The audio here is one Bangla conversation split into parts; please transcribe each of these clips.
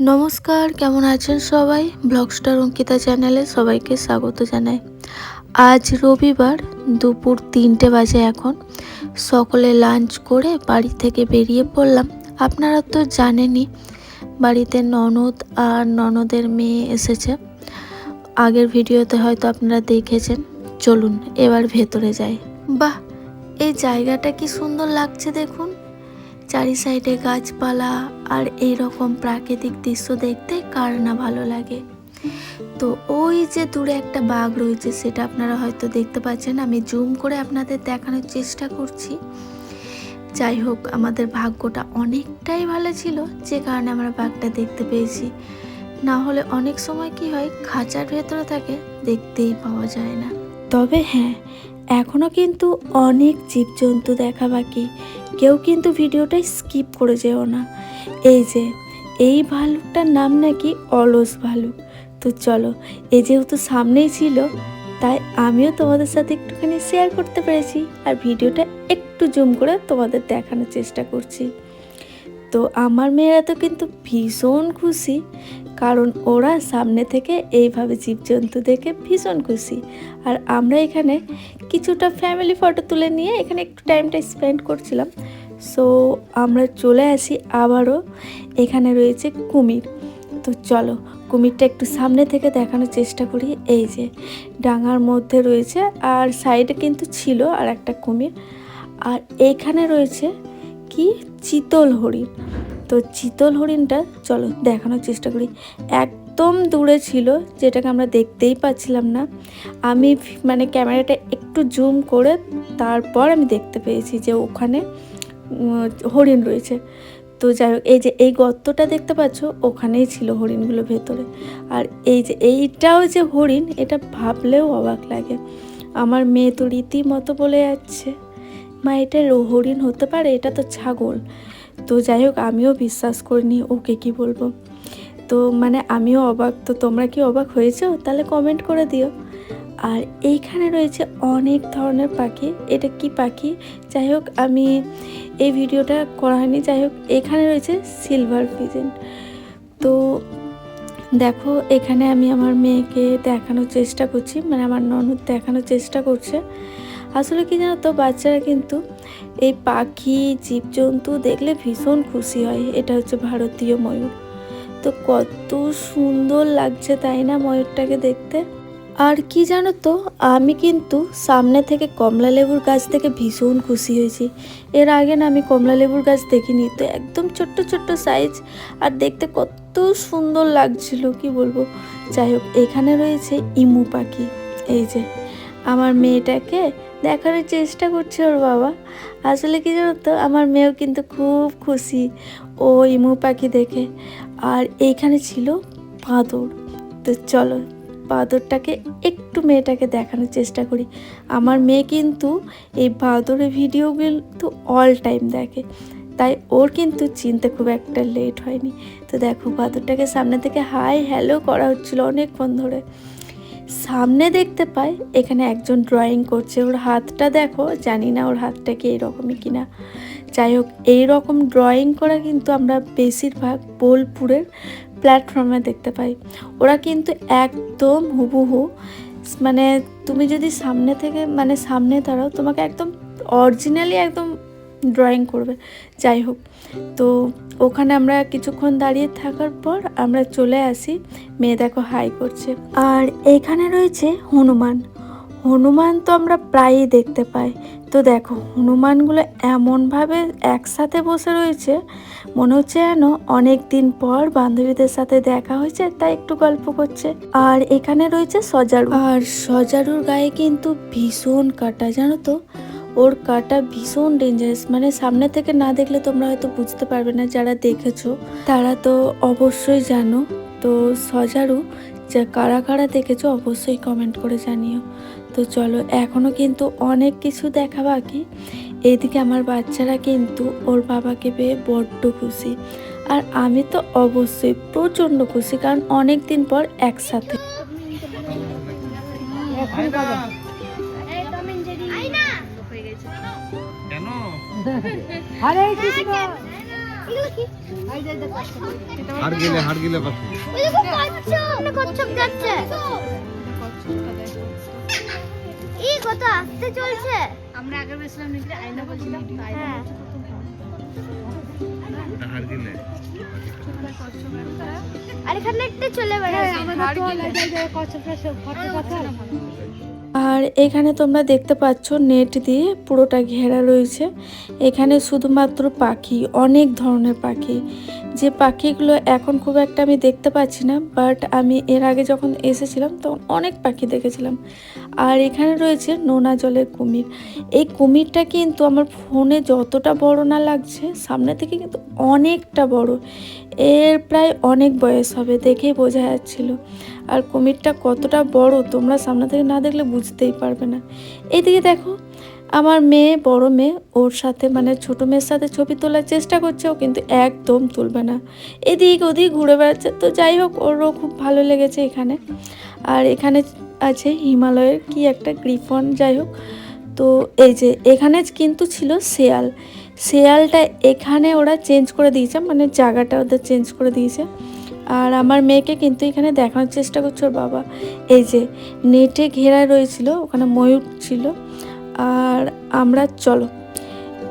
নমস্কার, কেমন আছেন সবাই? ব্লগস্টার অঙ্কিতা চ্যানেলে সবাইকে স্বাগত জানাই। আজ রবিবার দুপুর তিনটে বাজে এখন। সকলে লাঞ্চ করে বাড়ি থেকে বেরিয়ে পড়লাম। আপনারা তো জানেনই, বাড়িতে ননদ আর ননদের মেয়ে এসেছে। আগের ভিডিওতে হয়তো আপনারা দেখেছেন। চলুন, এবার ভেতরে যাই। বাহ, এই জায়গাটা কি সুন্দর লাগছে দেখুন। চারি সাইডে গাছপালা আর এই রকম প্রাকৃতিক দৃশ্য দেখতে কার না ভালো লাগে। তো ওই যে দূরে একটা বাঘ রয়েছে, সেটা আপনারা হয়তো দেখতে পাচ্ছেন। আমি জুম করে আপনাদের দেখানোর চেষ্টা করছি। যাই হোক, আমাদের ভাগ্যটা অনেকটাই ভালো ছিল, যে কারণে আমরা বাঘটা দেখতে পেয়েছি। না হলে অনেক সময় কি হয়, খাঁচার ভেতরে থাকে, দেখতেই পাওয়া যায় না। তবে হ্যাঁ এখনও কিন্তু অনেক জীবজন্তু দেখা বাকি। কেউ কিন্তু ভিডিওটা স্কিপ করে যেও না। এই যে, এই ভালুকটার নাম নাকি অলস ভালুক। তো চলো এই যেহেতু সামনেই ছিল, তাই আমিও তোমাদের সাথে একটুখানি শেয়ার করতে পেরেছি আর ভিডিওটা একটু জুম করে তোমাদের দেখানোর চেষ্টা করছি। তো আমার মেয়েরা তো কিন্তু ভীষণ খুশি, কারণ ওরা সামনে থেকে এইভাবে জীবজন্তু দেখে ভীষণ খুশি। আর আমরা এখানে কিছুটা ফ্যামিলি ফটো তুলে নিয়ে এখানে একটু টাইমটা স্পেন্ড করছিলাম। সো আমরা চলে আসি আবারও। এখানে রয়েছে কুমির। তো চলো, কুমিরটা একটু সামনে থেকে দেখানোর চেষ্টা করি। এই যে, ডাঙার মধ্যে রয়েছে আর সাইডে কিন্তু ছিল আর একটা কুমির। আর এইখানে রয়েছে কি? চিতল হরিণ। তো চিতল হরিণটা, চলো দেখানোর চেষ্টা করি। একদম দূরে ছিল, যেটাকে আমরা দেখতেই পাচ্ছিলাম না। আমি মানে ক্যামেরাটা একটু জুম করে তারপর আমি দেখতে পেয়েছি যে ওখানে হরিণ রয়েছে। তো যাই হোক, এই যে এই গর্তটা দেখতে পাচ্ছ, ওখানেই ছিল হরিণগুলো ভেতরে। আর এই যে এইটাও যে হরিণ, এটা ভাবলেও অবাক লাগে। আমার মেয়ে তো রীতিমতো বলে যাচ্ছে। মা, এটা হরিণ হতে পারে, এটা তো ছাগল। তো যাই হোক, আমিও বিশ্বাস করিনি, ওকে কি বলব? তো মানে আমিও অবাক, তো তোমরা কি অবাক হয়েছো? তাহলে কমেন্ট করে দিও। আর এইখানে রয়েছে অনেক ধরনের পাখি, এটা কি পাখি? যাই হোক, আমি এই ভিডিওটা করা হয়নি, যাই হোক, এখানে রয়েছে সিলভার পিজেন তো দেখো, এখানে আমি আমার মেয়েকে দেখানোর চেষ্টা করছি মানে আমার ননদ দেখানোর চেষ্টা করছে। আসলে কি জানো তো, বাচ্চারা কিন্তু এই পাখি, জীবজন্তু দেখলে ভীষণ খুশি হয়। এটা হচ্ছে ভারতীয় ময়ূর। তো কত সুন্দর লাগছে তাই না ময়ূরটাকে দেখতে? আর কি জানো তো, আমি কিন্তু সামনে থেকে কমলা লেবুর গাছ থেকে ভীষণ খুশি হয়েছি। এর আগে না আমি কমলা লেবুর গাছ দেখিনি, তো একদম ছোট্ট ছোট্ট সাইজ আর দেখতে কত সুন্দর লাগছিল, কি বলব? যাই হোক, এখানে রয়েছে ইমু পাখি। এই যে, আমার মেয়েটাকে দেখানোর চেষ্টা করছে ওর বাবা। আসলে কি জানো তো, আমার মেয়েও কিন্তু খুব খুশি ও ইমু পাখি দেখে। আর এইখানে ছিল বাঁদর। তো চলো, বাঁদরটাকে একটু মেয়েটাকে দেখানোর চেষ্টা করি। আমার মেয়ে কিন্তু এই বাঁদরের ভিডিও কিন্তু অল টাইম দেখে। তাই ওর কিন্তু চিনতে খুব একটা লেট হয়নি। তো দেখো, বাঁদরটাকে সামনে থেকে হাই হ্যালো করা হচ্ছিল অনেকক্ষণ ধরে। সামনে দেখতে পাই, এখানে একজন ড্রয়িং করছে। ওর হাতটা দেখো, জানি না ওর হাতটা কি এইরকমই কিনা। যাই হোক, এইরকম ড্রয়িং করা কিন্তু আমরা বেশিরভাগ বোলপুরের প্ল্যাটফর্মে দেখতে পাই। ওরা কিন্তু একদম হুবহু মানে তুমি যদি সামনে থেকে মানে সামনে দাঁড়াও, তোমাকে একদম অরিজিনালি একদম ড্রয়িং করবে। যাই হোক, তো ওখানে আমরা কিছুক্ষণ দাঁড়িয়ে থাকার পর আমরা চলে আসি। মেয়ে দেখো হাই করছে। আর এখানে রয়েছে হনুমান। হনুমান তো আমরা প্রায়ই দেখতে পাই। তো দেখো, হনুমানগুলো এমনভাবে একসাথে বসে রয়েছে, মনে হচ্ছে যেন অনেক দিন পর বান্ধবীদের সাথে দেখা হয়েছে, তাই একটু গল্প করছে। আর এখানে রয়েছে সজারু। আর সজারুর গায়ে কিন্তু ভীষণ কাটা, জানো তো? ওর কাটা ভীষণ ডেঞ্জারাস মানে সামনে থেকে না দেখলে তোমরা হয়তো বুঝতে পারবে না, যারা দেখেছ। তারা তো অবশ্যই জানো। তো সজারু, যা কারা কারা দেখেছ অবশ্যই কমেন্ট করে জানিও। তো চলো এখনও কিন্তু অনেক কিছু দেখা বাকি। এইদিকে আমার বাচ্চারা কিন্তু ওর বাবাকে পেয়ে বড্ড খুশি। আর আমি তো অবশ্যই প্রচণ্ড খুশি, কারণ অনেক দিন পর একসাথে। হরে কৃষ্ণ। এগুলো কি? হার গেলে হার গেলে পাখি কচ্ছপ কচ্ছপ যাচ্ছে। এই কত আস্তে চলছে। আমরা আগে বেছিলাম নাকি আয়না বলছিলাম হ্যাঁ। হার গেলে। আর এখানে একটা চলে বেড়াচ্ছে। আর এখানে তোমরা দেখতে পাচ্ছ নেট দিয়ে পুরোটা ঘেরা রয়েছে। এখানে শুধুমাত্র পাখি, অনেক ধরনের পাখি। যে পাখিগুলো এখন খুব একটা আমি দেখতে পাচ্ছি না বাট আমি এর আগে যখন এসেছিলাম তখন অনেক পাখি দেখেছিলাম। আর এখানে রয়েছে নোনা জলের কুমির। এই কুমিরটা কিন্তু আমার ফোনে যতটা বড় না লাগছে, সামনে থেকে কিন্তু অনেকটা বড়। এর প্রায় অনেক বয়স হবে দেখেই বোঝা যাচ্ছিল। আর কুমিরটা কতটা বড় তোমরা সামনে থেকে না দেখলে বুঝতেই পারবে না। এইদিকে দেখো আমার মেয়ে, বড় মেয়ে, ওর সাথে মানে ছোট মেয়ের সাথে ছবি তোলার চেষ্টা করছে, ও কিন্তু একদম তুলবে না। এদিক ওদিক ঘুরে বেড়াচ্ছে, তো যাই হোক, ওরও খুব ভালো লেগেছে এখানে। আর এখানে আছে হিমালয়ের কি একটা গ্রিফন, যাই হোক। তো এই যে, এখানে কিন্তু ছিল শেয়াল। শেয়ালটা এখানে ওরা চেঞ্জ করে দিয়েছে মানে জায়গাটা ওদের চেঞ্জ করে দিয়েছে। আর আমার মেয়েকে কিন্তু এখানে দেখানোর চেষ্টা করছে ওর বাবা। এই যে, নেটে ঘেরা রয়েছিল, ওখানে ময়ূর ছিল। আর আমরা, চলো।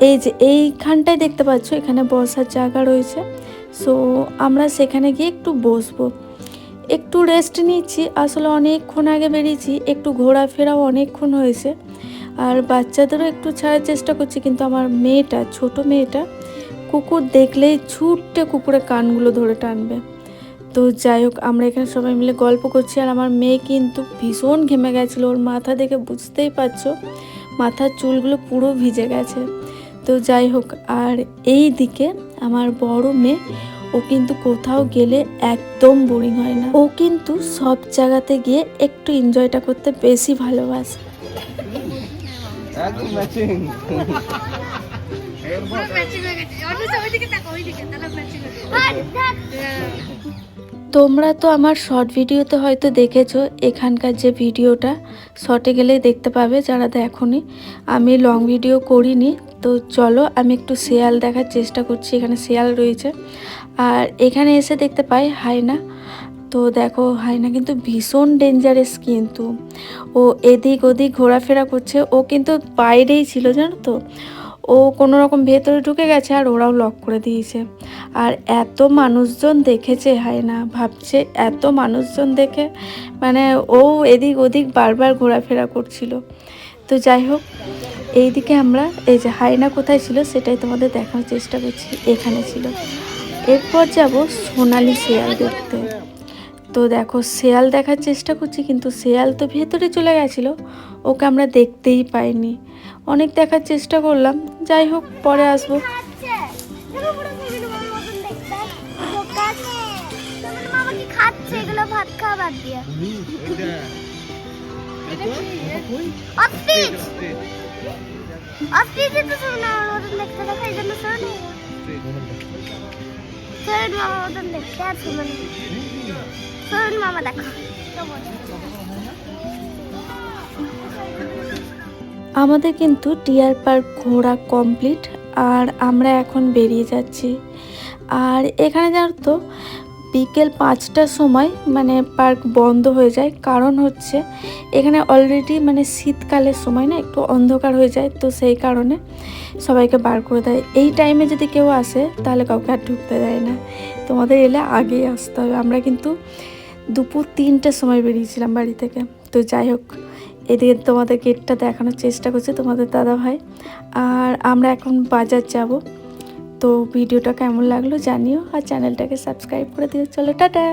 এই যে, এইখানটায় দেখতে পাচ্ছ, এখানে বসার জায়গা রয়েছে। সো আমরা সেখানে গিয়ে একটু বসবো। একটু রেস্ট নিচ্ছি। আসলে অনেকক্ষণ আগে বেরিয়েছি। একটু ঘোরাফেরাও অনেকক্ষণ হয়েছে। আর বাচ্চাদেরও একটু ছাড়ার চেষ্টা করছি, কিন্তু আমার মেয়েটা, ছোট মেয়েটা, কুকুর দেখলেই ছুটে কুকুরের কানগুলো ধরে টানবে। তো যাই হোক, আমরা এখানে সবাই মিলে গল্প করছি। আর আমার মেয়ে কিন্তু ভীষণ ঘেমে গেছিল। ওর মাথা দেখে বুঝতেই পারছ। মাথার চুলগুলো পুরো ভিজে গেছে। তো যাই হোক আর এই দিকে আমার বড় মেয়ে ও কিন্তু কোথাও গেলে একদম বোরিং হয় না। ও কিন্তু সব জায়গাতে গিয়ে একটু এনজয়টা করতে বেশি ভালোবাসে। একদম ম্যাচিং হয়ে গেছে। অন্য ওইদিকে তাকো ওইদিকে তাহলে ম্যাচিং হয়ে হাট তোমরা তো আমার শর্ট ভিডিওতে হয়তো দেখেছ এখানকার যে ভিডিওটা। শর্টে গেলেই দেখতে পাবে যারা দেখোনি। আমি লং ভিডিও করিনি, তো চলো আমি একটু শেয়াল দেখার চেষ্টা করছি, এখানে শেয়াল রয়েছে। আর এখানে এসে দেখতে পাই হায়না। তো দেখো, হায়না কিন্তু ভীষণ ডেঞ্জারাস কিন্তু। ও এদিক ওদিক ঘোরাফেরা করছে। ও কিন্তু বাইরেই ছিল, জানো তো? ও কোনো রকম ভেতরে ঢুকে গেছে আর ওরাও লক করে দিয়েছে। আর এত মানুষজন দেখেছে হায়না ভাবছে এত মানুষজন দেখে মানে ও এদিক ওদিক বারবার ঘোরাফেরা করছিল। তো যাই হোক, এইদিকে আমরা, এই যে হায়না কোথায় ছিল সেটাই তোমাদের দেখানোর চেষ্টা করছি, এখানে ছিল। এরপর যাব সোনালি শেয়াল দেখতে। তো দেখো, শেয়াল দেখার চেষ্টা করছি, কিন্তু শেয়াল তো ভেতরে চলে গেছিল। ওকে আমরা দেখতেই পাইনি। অনেক দেখার চেষ্টা করলাম। যাই হোক, পরে আসব। ভাত খাওয়া বাদ মামা আছে মানে মামা দেখো. আমাদের কিন্তু টিয়ার পার্ক ঘোরা কমপ্লিট, আর আমরা এখন বেরিয়ে যাচ্ছি। আর এখানে জানো তো বিকেল পাঁচটার সময় মানে পার্ক বন্ধ হয়ে যায়। কারণ হচ্ছে এখানে অলরেডি মানে শীতকালের সময় না একটু অন্ধকার হয়ে যায়। তো সেই কারণে সবাইকে বার করে দেয়। এই টাইমে যদি কেউ আসে, তাহলে কাউকে আর ঢুকতে দেয় না। তোমাদের এলে আগেই আসতে হবে। আমরা কিন্তু দুপুর তিনটের সময় বেরিয়েছিলাম বাড়ি থেকে। তো যাই হোক, এদিকে তোমাদের গেটটা দেখানোর চেষ্টা করছে তোমাদের দাদা ভাই আর আমরা এখন বাজার যাব। তো ভিডিওটা কেমন লাগল জানিও আর চ্যানেলটাকে সাবস্ক্রাইব করে দিও। চলো টাটা।